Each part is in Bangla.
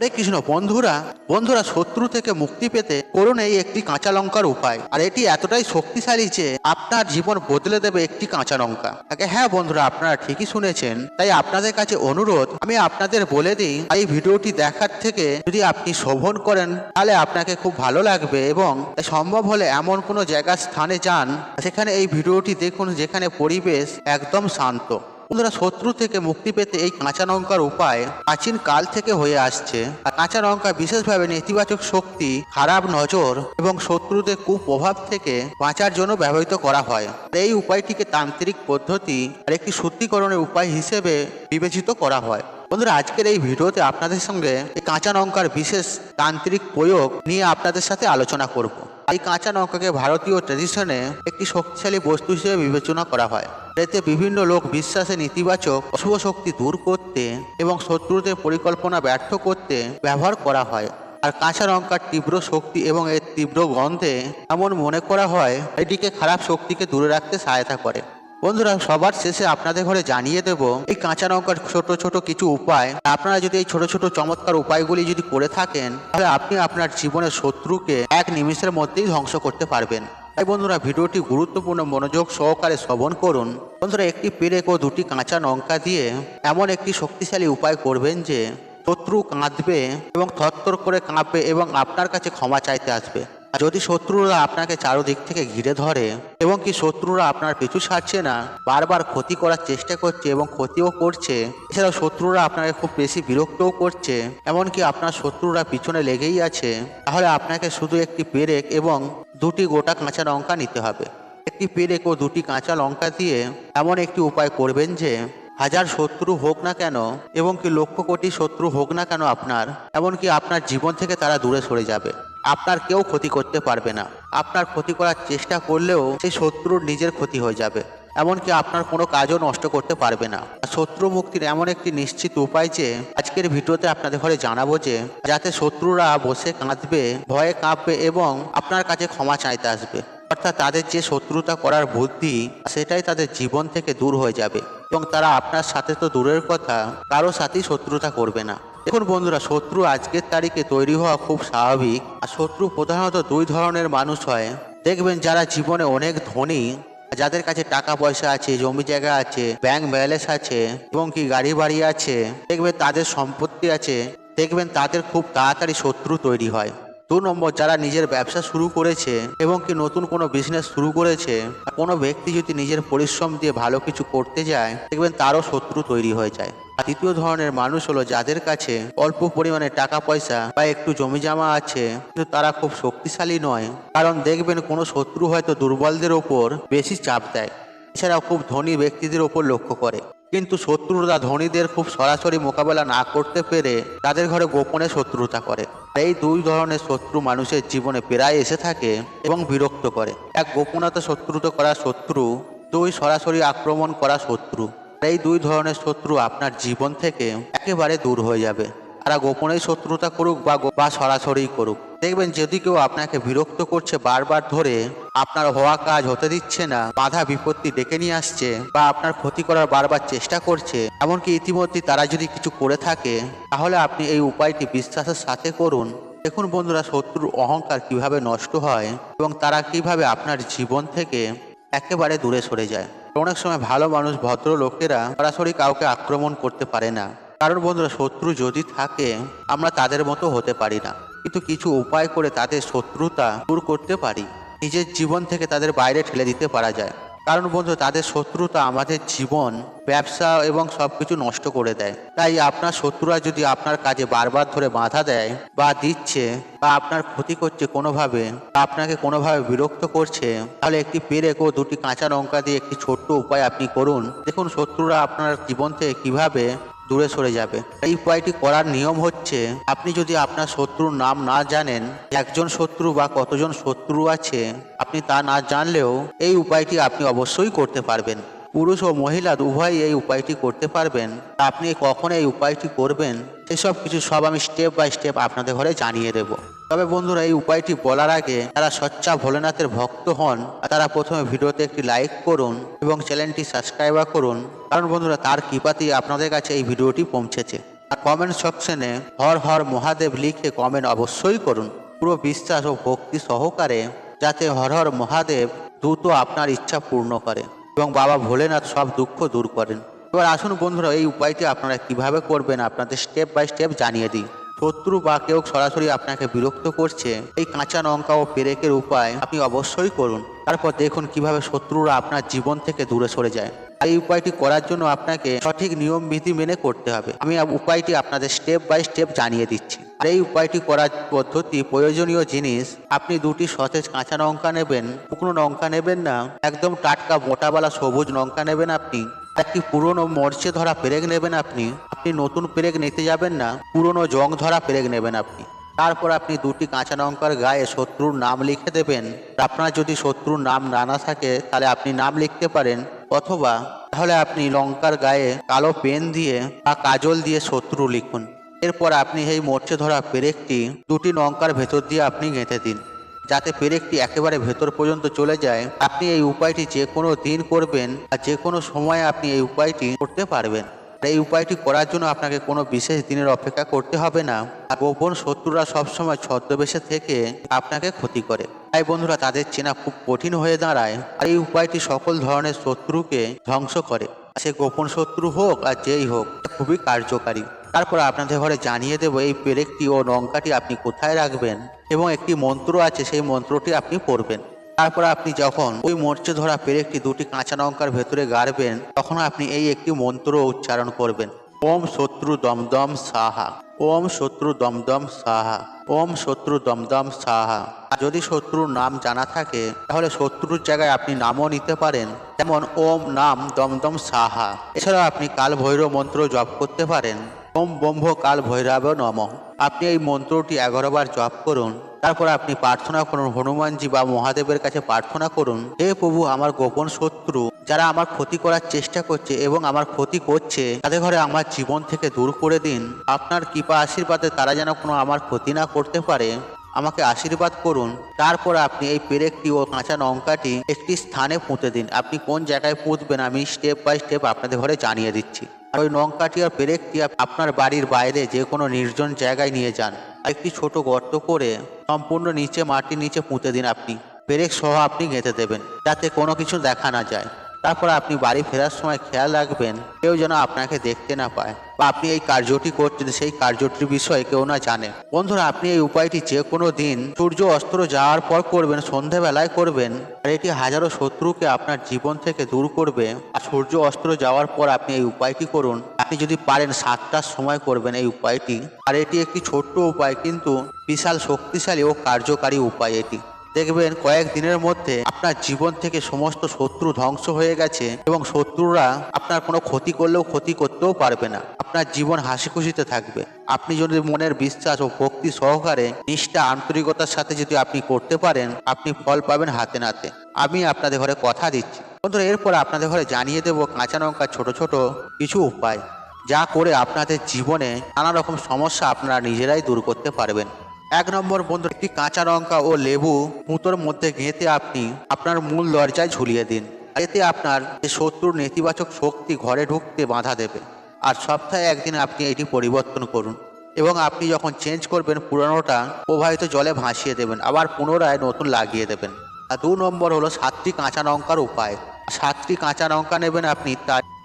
হরে কৃষ্ণ, বন্ধুরা বন্ধুরা, শত্রু থেকে মুক্তি পেতে করুন এই একটি কাঁচা লঙ্কার উপায়। আর এটি এতটাই শক্তিশালী যে আপনার জীবন বদলে দেবে একটি কাঁচা লঙ্কা। আগে হ্যাঁ বন্ধুরা, আপনারা ঠিকই শুনেছেন, তাই আপনাদের কাছে অনুরোধ, আমি আপনাদের বলে দিই, এই ভিডিওটি দেখার থেকে যদি আপনি শোভন করেন, তাহলে আপনাকে খুব ভালো লাগবে এবং সম্ভব হলে এমন কোনো জায়গার স্থানে যান, সেখানে এই ভিডিওটি দেখুন যেখানে পরিবেশ একদম শান্ত। বন্ধুরা শত্রু থেকে মুক্তি পেতে এই কাঁচা লঙ্কার উপায় প্রাচীন কাল থেকে হয়ে আসছে। আর কাঁচা লঙ্কা বিশেষভাবে নেতিবাচক শক্তি, খারাপ নজর এবং শত্রুদের কুপ্রভাব থেকে বাঁচার জন্য ব্যবহৃত করা হয়। এই উপায়টিকে তান্ত্রিক পদ্ধতি আর একটি শুদ্ধিকরণের উপায় হিসেবে বিবেচিত করা হয়। বন্ধুরা, আজকের এই ভিডিওতে আপনাদের সঙ্গে এই কাঁচা লঙ্কার বিশেষ তান্ত্রিক প্রয়োগ নিয়ে আপনাদের সাথে আলোচনা করব। এই কাঁচা লঙ্কাকে ভারতীয় ট্রেডিশনে একটি শক্তিশালী বস্তু হিসেবে বিবেচনা করা হয়। এতে বিভিন্ন লোক বিশ্বাসে নেতিবাচক অশুভ শক্তি দূর করতে এবং শত্রুদের পরিকল্পনা ব্যর্থ করতে ব্যবহার করা হয়। আর কাঁচা লঙ্কার তীব্র শক্তি এবং এর তীব্র গন্ধে এমন মনে করা হয়, এটিকে খারাপ শক্তিকে দূরে রাখতে সহায়তা করে। বন্ধুরা, সবার শেষে আপনাদের ঘরে জানিয়ে দেব, এই কাঁচা লঙ্কার ছোট ছোট কিছু উপায়। আপনারা যদি এই ছোট ছোট চমৎকার উপায়গুলি যদি করে থাকেন, তাহলে আপনি আপনার জীবনের শত্রুকে এক নিমিষের মধ্যেই ধ্বংস করতে পারবেন। তাই বন্ধুরা ভিডিওটি গুরুত্বপূর্ণ মনোযোগ সহকারে শ্রবণ করুন। বন্ধুরা একটি পেরেক ও দুটি কাঁচা লঙ্কা দিয়ে এমন একটি শক্তিশালী উপায় করবেন যে শত্রু কাঁদবে এবং থরথর করে কাঁপবে এবং আপনার কাছে ক্ষমা চাইতে আসবে। যদি শত্রুরা আপনাকে চারোদিক থেকে ঘিরে ধরে এবং কি শত্রুরা আপনার পিছু ছাড়ছে না, বারবার ক্ষতি করার চেষ্টা করছে এবং ক্ষতিও করছে, এছাড়াও শত্রুরা আপনাকে খুব বেশি বিরক্তও করছে, এমনকি আপনার শত্রুরা পিছনে লেগেই আছে, তাহলে আপনাকে শুধু একটি পেরেক এবং দুটি গোটা কাঁচা লঙ্কা নিতে হবে। একটি পেরেক ও দুটি কাঁচা লঙ্কা দিয়ে এমন একটি উপায় করবেন যে, হাজার শত্রু হোক না কেন, এবং কি লক্ষ কোটি শত্রু হোক না কেন আপনার এমনকি আপনার জীবন থেকে তারা দূরে সরে যাবে। আপনার কেউ ক্ষতি করতে পারবে না। আপনার ক্ষতি করার চেষ্টা করলেও সেই শত্রুর নিজের ক্ষতি হয়ে যাবে। এমনকি আপনার কোনো কাজও নষ্ট করতে পারবে না। শত্রু মুক্তির এমন একটি নিশ্চিত উপায় যে, আজকের ভিডিওতে আপনাদের ঘরে জানাব যে, যাতে শত্রুরা বসে কাঁদবে, ভয়ে কাঁপবে এবং আপনার কাছে ক্ষমা চাইতে আসবে। অর্থাৎ তাদের যে শত্রুতা করার বুদ্ধি, সেটাই তাদের জীবন থেকে দূর হয়ে যাবে এবং তারা আপনার সাথে তো দূরের কথা, কারও সাথেই শত্রুতা করবে না। দেখুন বন্ধুরা, শত্রু আজকের তারিখে তৈরি হওয়া খুব স্বাভাবিক। আর শত্রু প্রধানত দুই ধরনের মানুষ হয়। দেখবেন যারা জীবনে অনেক ধনী যাদের কাছে টাকা পয়সা আছে, জমি জায়গা আছে ব্যাংক ব্যালেন্স আছে এবং কি গাড়ি বাড়ি আছে, দেখবেন তাদের সম্পত্তি আছে, দেখবেন তাদের খুব তাড়াতাড়ি শত্রু তৈরি হয়। দু নম্বর যারা নিজের ব্যবসা শুরু করেছে এবং কি নতুন কোনো বিজনেস শুরু করেছে কোনো ব্যক্তি যদি নিজের পরিশ্রম দিয়ে ভালো কিছু করতে যায়, দেখবেন তারও শত্রু তৈরি হয়ে যায়। তৃতীয় ধরনের মানুষ হলো যাদের কাছে অল্প পরিমাণে টাকা পয়সা বা একটু জমি জমা আছে, কিন্তু তারা খুব শক্তিশালী নয়। কারণ দেখবেন কোনো শত্রু হয়তো দুর্বলদের ওপর বেশি চাপ দেয়। এছাড়াও খুব ধনী ব্যক্তিদের ওপর লক্ষ্য করে। কিন্তু শত্রুরা ধনীদের খুব সরাসরি মোকাবেলা না করতে পেরে তাদের ঘরে গোপনে শত্রুতা করে। এই দুই ধরনের শত্রু মানুষের জীবনে প্রায় এসে থাকে এবং বিরক্ত করে। এক গোপনতা শত্রুতা করা শত্রু, দুই সরাসরি আক্রমণ করা শত্রু। এই দুই ধরনের শত্রু আপনার জীবন থেকে একেবারে দূর হয়ে যাবে। তারা গোপনেই শত্রুতা করুক বা বা সরাসরি করুক। দেখবেন যদি কেউ আপনাকে বিরক্ত করছে বারবার ধরে, আপনার হওয়া কাজ হতে দিচ্ছে না, বাধা বিপত্তি ডেকে নিয়ে আসছে বা আপনার ক্ষতি করার বারবার চেষ্টা করছে, এমনকি ইতিমধ্যে তারা যদি কিছু করে থাকে, তাহলে আপনি এই উপায়টি বিশ্বাসের সাথে করুন। দেখুন বন্ধুরা, শত্রুর অহংকার কীভাবে নষ্ট হয় এবং তারা কীভাবে আপনার জীবন থেকে একেবারে দূরে সরে যায়। অনেক সময় ভালো মানুষ ভদ্র লোকেরা সরাসরি কাউকে আক্রমণ করতে পারে না। কারণ বন্ধুরা, শত্রু যদি থাকে, আমরা তাদের মতো হতে পারি না। কিন্তু কিছু উপায় করে তাদের শত্রুতা দূর করতে পারি। নিজের জীবন থেকে তাদের বাইরে ঠেলে দিতে পারা যায়। কারণ বন্ধু তাদের শত্রুতা আমাদের জীবন, ব্যবসা এবং সবকিছু নষ্ট করে দেয়। তাই আপনার শত্রুরা যদি আপনার কাজে বারবার ধরে বাধা দেয় বা দিচ্ছে বা আপনার ক্ষতি করছে কোনোভাবে বা আপনাকে কোনোভাবে বিরক্ত করছে, তাহলে একটি পেরেক ও দুটি কাঁচা লঙ্কা দিয়ে একটি ছোট্ট উপায় আপনি করুন। দেখুন, শত্রুরা আপনার জীবন থেকে কীভাবে দূরে সরে যাবে। এই উপায়টি করার নিয়ম হচ্ছে, আপনি যদি আপনার শত্রুর নাম না জানেন, একজন শত্রু বা কতজন শত্রু আছে, আপনি তা না জানলেও এই উপায়টি আপনি অবশ্যই করতে পারবেন। পুরুষ ও মহিলা উভয়ই এই উপায়টি করতে পারবেন। আপনি কখন এই উপায়টি করবেন? এসব কিছু সব আমি স্টেপ বাই স্টেপ আপনাদের ঘরে জানিয়ে দেব। তবে বন্ধুরা, এই উপায়টি বলার আগে যারা সচ্চা ভোলেনাথের ভক্ত হন, তারা প্রথমে ভিডিওতে একটি লাইক করুন এবং চ্যানেলটি সাবস্ক্রাইবার করুন। কারণ বন্ধুরা, তার কৃপাতেই আপনাদের কাছে এই ভিডিওটি পৌঁছেছে। আর কমেন্ট সেকশনে হর হর মহাদেব লিখে কমেন্ট অবশ্যই করুন। পুরো বিশ্বাস ও ভক্তি সহকারে যাতে হর হর মহাদেব দ্রুত আপনার ইচ্ছা পূর্ণ করে এবং বাবা ভোলেনাথ সব দুঃখ দূর করেন। এবার আসুন বন্ধুরা, এই উপায়টি আপনারা কীভাবে করবেন আপনাদের স্টেপ বাই স্টেপ জানিয়ে দিই। শত্রু বা কেউ সরাসরি আপনাকে বিরক্ত করছে, এই কাঁচা লঙ্কা ও পেরেকের উপায় আপনি অবশ্যই করুন। তারপর দেখুন কীভাবে শত্রুরা আপনার জীবন থেকে দূরে সরে যায়। এই উপায়টি করার জন্য আপনাকে সঠিক নিয়ম, বিধি মেনে করতে হবে। আমি উপায়টি আপনাদের স্টেপ বাই স্টেপ জানিয়ে দিচ্ছি। আর এই উপায়টি করার পদ্ধতি প্রয়োজনীয় জিনিস, আপনি দুটি সতেজ কাঁচা লঙ্কা নেবেন, শুকনো লঙ্কা নেবেন না, একদম টাটকা মোটাবালা সবুজ লঙ্কা নেবেন আপনি। একটি পুরনো মরচে ধরা পেরেক নেবেন আপনি। আপনি নতুন পেরেক নিতে যাবেন না, পুরনো জং ধরা পেরেক নেবেন আপনি। তারপর আপনি দুটি কাঁচা লঙ্কার গায়ে শত্রুর নাম লিখে দেবেন। আপনার যদি শত্রুর নাম না না থাকে, তাহলে আপনি নাম লিখতে পারেন। অথবা তাহলে আপনি লঙ্কার গায়ে কালো পেন দিয়ে বা কাজল দিয়ে শত্রু লিখুন। এরপর আপনি এই মরচে ধরা পেরেকটি দুটি লঙ্কার ভেতর দিয়ে আপনি গেঁথে দিন। যাতে পেরেকটি একেবারে ভেতর পর্যন্ত চলে যায়, আপনি এই উপায়টি যে কোনো দিন করবেন আর যে কোনো সময় আপনি এই উপায়টি করতে পারবেন। এই উপায়টি করার জন্য আপনাকে কোনো বিশেষ দিনের অপেক্ষা করতে হবে না। আর গোপন শত্রুরা সবসময় ছদ্মবেশে থেকে আপনাকে ক্ষতি করে। তাই বন্ধুরা, তাদের চেনা খুব কঠিন হয়ে দাঁড়ায়। আর এই উপায়টি সকল ধরনের শত্রুকে ধ্বংস করে। সে গোপন শত্রু হোক আর যেই হোক, খুবই কার্যকারী। তারপর আপনাদের ঘরে জানিয়ে দেবো, এই পেরেকটি ও লঙ্কাটি আপনি কোথায় রাখবেন এবং একটি মন্ত্র আছে, সেই মন্ত্রটি আপনি পড়বেন। তারপর আপনি যখন ওই মরচে ধরা পেরেকটি দুটি কাঁচা লঙ্কার ভেতরে গাড়বেন, তখন আপনি এই একটি মন্ত্র উচ্চারণ করবেন। ওম শত্রু দমদম সাহা, ওম শত্রু দমদম সাহা, ওম শত্রু দমদম সাহা। আর যদি শত্রুর নাম জানা থাকে, তাহলে শত্রুর জায়গায় আপনি নামও নিতে পারেন, যেমন ওম নাম দমদম সাহা। এছাড়াও আপনি কাল ভৈরব মন্ত্র জপ করতে পারেন। ওম ব্রহ্ম কাল ভৈরব নম। আপনি এই মন্ত্রটি এগারো বার জপ করুন, তারপর আপনি প্রার্থনা করুন, হনুমানজি বা মহাদেবের কাছে প্রার্থনা করুন, হে প্রভু আমার গোপন শত্রু, যারা আমার ক্ষতি করার চেষ্টা করছে এবং আমার ক্ষতি করছে, তাদের ঘরে আমার জীবন থেকে দূর করে দিন। আপনার কৃপা আশীর্বাদে তারা যেন কোনো আমার ক্ষতি না করতে পারে। আমাকে আশীর্বাদ করুন, তারপর আপনি এই পেরেকটি ও কাঁচা লঙ্কাটি একটি স্থানে পুঁতে দিন। আপনি কোন জায়গায় পুঁতবেন আমি স্টেপ বাই স্টেপ আপনাদের ঘরে জানিয়ে দিচ্ছি। আর ওই লঙ্কাটি আর পেরেকটি আপ- আপনার বাড়ির বাইরে যে কোনো নির্জন জায়গায় নিয়ে যান। আর একটি ছোট গর্ত করে সম্পূর্ণ নিচে মাটির নিচে পুঁতে দিন আপনি। পেরেক সহ আপনি গেঁথে দেবেন, যাতে কোনো কিছু দেখা না যায়। তারপর আপনি বাড়ি ফেরার সময় খেয়াল রাখবেন, কেউ যেন আপনাকে দেখতে না পায় বা আপনি এই কার্যটি করছেন সেই কার্যটির বিষয়ে কেউ না জানে। বন্ধুরা, আপনি এই উপায়টি যে কোনো দিন সূর্য অস্ত্র যাওয়ার পর করবেন, সন্ধেবেলায় করবেন, আর এটি হাজারো শত্রুকে আপনার জীবন থেকে দূর করবে। আর সূর্য অস্ত্র যাওয়ার পর আপনি এই উপায়টি করুন। আপনি যদি পারেন, সাতটার সময় করবেন এই উপায়টি। আর এটি একটি ছোট্ট উপায়, কিন্তু বিশাল শক্তিশালী ও কার্যকারী উপায় এটি। দেখবেন কয়েক দিনের মধ্যে আপনার জীবন থেকে সমস্ত শত্রু ধ্বংস হয়ে গেছে এবং শত্রুরা আপনার কোনো ক্ষতি করলেও ক্ষতি করতেও পারবে না। আপনার জীবন হাসি খুশিতে থাকবে। আপনি যদি মনের বিশ্বাস ও ভক্তি সহকারে নিষ্ঠা, আন্তরিকতার সাথে যদি আপনি করতে পারেন, আপনি ফল পাবেন হাতে নাতে। আমি আপনাদের ঘরে কথা দিচ্ছি। বন্ধুরা, এরপর আপনাদের ঘরে জানিয়ে দেবো কাঁচা লঙ্কা ছোট ছোট কিছু উপায়। যা করে আপনাদের জীবনে নানা রকম সমস্যা আপনারা নিজেরাই দূর করতে পারবেন। এক নম্বর বন্ধু, একটি কাঁচা লঙ্কা ও লেবু মুতোর মধ্যে গেঁথে আপনি আপনার মূল দরজায় ঝুলিয়ে দিন। এতে আপনার যে শত্রুর নেতিবাচক শক্তি ঘরে ঢুকতে বাধা দেবে। আর সপ্তাহে একদিন আপনি এটি পরিবর্তন করুন এবং আপনি যখন চেঞ্জ করবেন পুরানোটা, প্রবাহিত জলে ভাসিয়ে দেবেন, আবার পুনরায় নতুন লাগিয়ে দেবেন। আর দু নম্বর হলো সাতটি কাঁচা লঙ্কার উপায়। সাতটি কাঁচা লঙ্কা নেবেন আপনি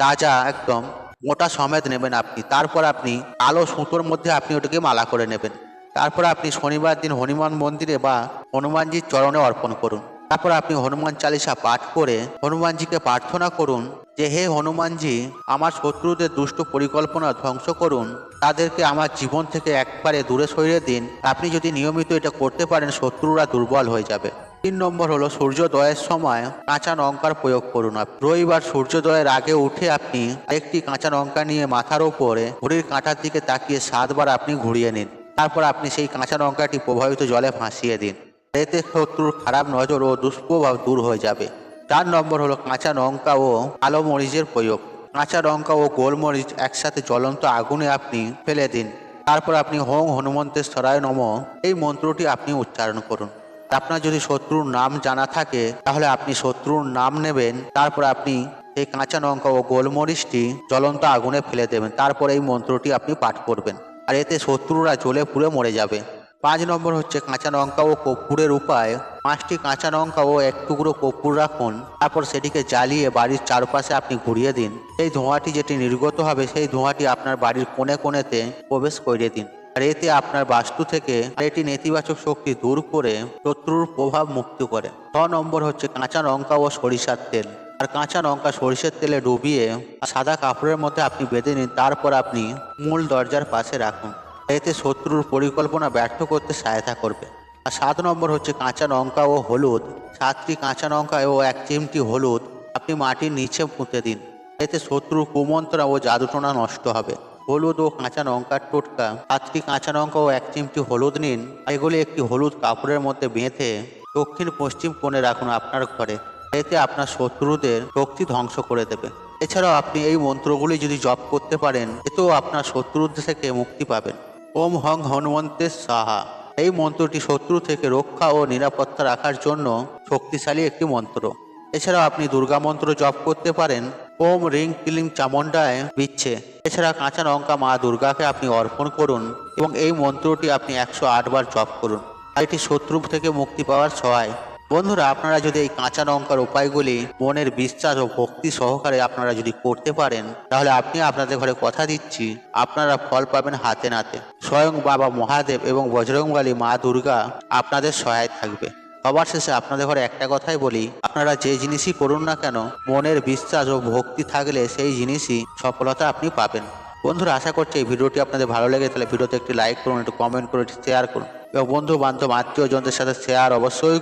তাজা একদম মোটা সমেত নেবেন আপনি। তারপর আপনি আলো সুতোর মধ্যে আপনি ওটাকে মালা করে নেবেন। তারপর আপনি শনিবার দিন হনুমান মন্দিরে বা হনুমানজির চরণে অর্পণ করুন। তারপর আপনি হনুমান চালিসা পাঠ করে হনুমানজিকে প্রার্থনা করুন যে, হে হনুমানজি, আমার শত্রুদের দুষ্ট পরিকল্পনা ধ্বংস করুন। তাদেরকে আমার জীবন থেকে একবারে দূরে সরিয়ে দিন। আপনি যদি নিয়মিত এটা করতে পারেন, শত্রুরা দুর্বল হয়ে যাবে। তিন নম্বর হলো, সূর্যোদয়ের সময় কাঁচা লঙ্কার প্রয়োগ করুন। রবিবার সূর্যোদয়ের আগে উঠে আপনি একটি কাঁচা লঙ্কা নিয়ে মাথার ওপরে ঘড়ির কাঁটার দিকে তাকিয়ে সাতবার আপনি ঘুরিয়ে নিন। তারপর আপনি সেই কাঁচা লঙ্কাটি প্রবাহিত জলে ভাসিয়ে দিন। এতে শত্রুর খারাপ নজর ও দুষ্প্রভাব দূর হয়ে যাবে। চার নম্বর হলো কাঁচা লঙ্কা ও কালো মরিচের প্রয়োগ। কাঁচা লঙ্কা ও গোলমরিচ একসাথে জ্বলন্ত আগুনে আপনি ফেলে দিন। তারপর আপনি হোং হনুমন্তের সরায় নম, এই মন্ত্রটি আপনি উচ্চারণ করুন। আপনার যদি শত্রুর নাম জানা থাকে, তাহলে আপনি শত্রুর নাম নেবেন। তারপর আপনি এই কাঁচা লঙ্কা ও গোলমরিচটি জ্বলন্ত আগুনে ফেলে দেবেন। তারপর এই মন্ত্রটি আপনি পাঠ করবেন। আর এতে শত্রুরা জ্বলে পুড়ে মরে যাবে। পাঁচ নম্বর হচ্ছে কাঁচা লঙ্কা ও কর্পূরের উপায়। পাঁচটি কাঁচা লঙ্কা ও এক টুকরো কর্পূর রাখুন। তারপর সেটিকে জ্বালিয়ে বাড়ির চারপাশে আপনি ঘুরিয়ে দিন। সেই ধোঁয়াটি যেটি নির্গত হবে, সেই ধোঁয়াটি আপনার বাড়ির কোণে কোণেতে প্রবেশ করিয়ে দিন। আর এতে আপনার বাস্তু থেকে এটি নেতিবাচক শক্তি দূর করে শত্রুর প্রভাব মুক্ত করে। ছ নম্বর হচ্ছে কাঁচা লঙ্কা ও সরিষার তেল। আর কাঁচা লঙ্কা, সরিষার তেলে ডুবিয়ে সাদা কাপড়ের মধ্যে আপনি বেঁধে নিন, তারপর আপনি মূল দরজার পাশে রাখুন। এতে শত্রুর পরিকল্পনা ব্যর্থ করতে সহায়তা করবে। আর সাত নম্বর হচ্ছে কাঁচা লঙ্কা ও হলুদ। সাতটি কাঁচা লঙ্কা ও এক চিমটি হলুদ আপনি মাটির নিচে পুঁতে দিন। এতে শত্রুর কুমন্ত্রা ও জাদুটোনা নষ্ট হবে। হলুদ ও কাঁচা লঙ্কার টোটকা। সাতটি কাঁচা লঙ্কা ও এক চিমটি হলুদ নিন। এগুলি একটি হলুদ কাপড়ের মধ্যে বেঁধে দক্ষিণ পশ্চিম কোণে রাখুন আপনার ঘরে। এতে আপনার শত্রুদের শক্তি ধ্বংস করে দেবে। এছাড়াও আপনি এই মন্ত্রগুলি যদি জপ করতে পারেন, এতেও আপনার শত্রুদের থেকে মুক্তি পাবেন। ওম হং হনুমন্তের সাহা এই মন্ত্রটি শত্রু থেকে রক্ষা ও নিরাপত্তা রাখার জন্য শক্তিশালী একটি মন্ত্র। এছাড়াও আপনি দুর্গা মন্ত্র জপ করতে পারেন। ওম রিং ক্লিং চামুন্ডায় বিচ্ছে। এছাড়া কাঁচা লঙ্কা মা দুর্গাকে আপনি অর্পণ করুন এবং এই মন্ত্রটি আপনি একশো বার জপ করুন। এটি শত্রু থেকে মুক্তি পাওয়ার সহায়। বন্ধুরা, আপনারা যদি এই কাঁচা লঙ্কার উপায়গুলি মনের বিশ্বাস ও ভক্তি সহকারে আপনারা যদি করতে পারেন, তাহলে আপনি আপনাদের ঘরে কথা দিচ্ছি। আপনারা ফল পাবেন হাতে নাতে। স্বয়ং বাবা মহাদেব এবং বজরংবালী মা দুর্গা আপনাদের সহায় থাকবে। সবার শেষে আপনাদের ঘরে একটা কথাই বলি, আপনারা যে জিনিসই করুন না কেন, মনের বিশ্বাস ও ভক্তি থাকলে সেই জিনিসই সফলতা আপনি পাবেন। বন্ধুরা, আশা করছি এই ভিডিওটি আপনাদের ভালো লেগে, তাহলে ভিডিওতে একটি লাইক করুন, একটু কমেন্ট করুন, একটি শেয়ার করুন। এবং বন্ধু বান্ধব আত্মীয় জনদের সাথে শেয়ার অবশ্যই